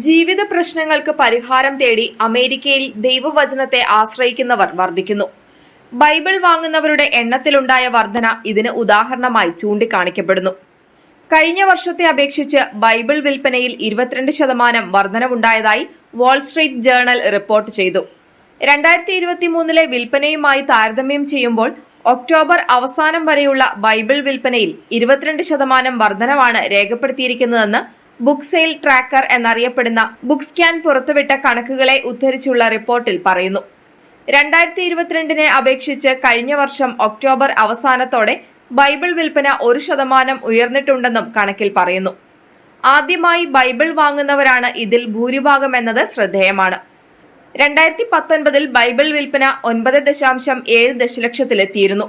ജീവിത പ്രശ്നങ്ങൾക്ക് പരിഹാരം തേടി അമേരിക്കയിൽ ദൈവവചനത്തെ ആശ്രയിക്കുന്നവർ വർദ്ധിക്കുന്നു. ബൈബിൾ വാങ്ങുന്നവരുടെ എണ്ണത്തിലുണ്ടായ വർധന ഇതിന് ഉദാഹരണമായി ചൂണ്ടിക്കാണിക്കപ്പെടുന്നു. കഴിഞ്ഞ വർഷത്തെ അപേക്ഷിച്ച് ബൈബിൾ വിൽപ്പനയിൽ ഇരുപത്തിരണ്ട് ശതമാനം വർധനവുണ്ടായതായി വാൾസ്ട്രീറ്റ് ജേർണൽ റിപ്പോർട്ട് ചെയ്തു. രണ്ടായിരത്തി ഇരുപത്തി മൂന്നിലെ വിൽപ്പനയുമായി താരതമ്യം ചെയ്യുമ്പോൾ ഒക്ടോബർ അവസാനം വരെയുള്ള ബൈബിൾ വിൽപ്പനയിൽ ഇരുപത്തിരണ്ട് ശതമാനം വർധനവാണ് രേഖപ്പെടുത്തിയിരിക്കുന്നതെന്ന് ബുക്ക് സെയിൽ ട്രാക്കർ എന്നറിയപ്പെടുന്ന ബുക്ക് സ്കാൻ പുറത്തുവിട്ട കണക്കുകളെ ഉദ്ധരിച്ചുള്ള റിപ്പോർട്ടിൽ പറയുന്നു. രണ്ടായിരത്തി ഇരുപത്തിരണ്ടിനെ അപേക്ഷിച്ച് കഴിഞ്ഞ വർഷം ഒക്ടോബർ അവസാനത്തോടെ ബൈബിൾ വിൽപ്പന ഒരു ശതമാനം ഉയർന്നിട്ടുണ്ടെന്നും കണക്കിൽ പറയുന്നു. ആദ്യമായി ബൈബിൾ വാങ്ങുന്നവരാണ് ഇതിൽ ഭൂരിഭാഗം എന്നത് ശ്രദ്ധേയമാണ്. രണ്ടായിരത്തി പത്തൊൻപതിൽ ബൈബിൾ വിൽപ്പന ഒൻപത് ദശാംശം ഏഴ് ദശലക്ഷത്തിലെത്തിയിരുന്നു.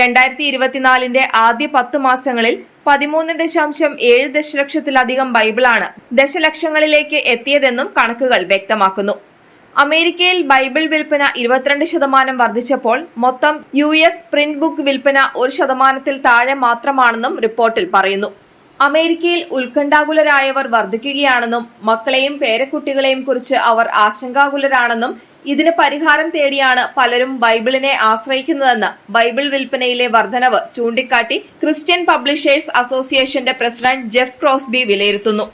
രണ്ടായിരത്തി ഇരുപത്തിനാലിന്റെ ആദ്യ പത്ത് മാസങ്ങളിൽ പതിമൂന്ന് ദശാംശം ഏഴ് ദശലക്ഷത്തിലധികം ബൈബിളാണ് ദശലക്ഷങ്ങളിലേക്ക് എത്തിയതെന്നും കണക്കുകൾ വ്യക്തമാക്കുന്നു. അമേരിക്കയിൽ ബൈബിൾ വിൽപ്പന ഇരുപത്തിരണ്ട് ശതമാനം വർദ്ധിച്ചപ്പോൾ മൊത്തം യു എസ് പ്രിന്റ് ബുക്ക് വിൽപ്പന ഒരു ശതമാനത്തിൽ താഴെ മാത്രമാണെന്നും റിപ്പോർട്ടിൽ പറയുന്നു. അമേരിക്കയിൽ ഉത്കണ്ഠാകുലരായവർ വർദ്ധിക്കുകയാണെന്നും മക്കളെയും പേരക്കുട്ടികളെയും കുറിച്ച് അവർ ആശങ്കാകുലരാണെന്നും ഇതിന് പരിഹാരം തേടിയാണ് പലരും ബൈബിളിനെ ആശ്രയിക്കുന്നതെന്ന് ബൈബിൾ വിൽപ്പനയിലെ വർധനവ് ചൂണ്ടിക്കാട്ടി ക്രിസ്ത്യൻ പബ്ലിഷേഴ്സ് അസോസിയേഷന്റെ പ്രസിഡന്റ് ജെഫ് ക്രോസ്ബി വിലയിരുത്തുന്നു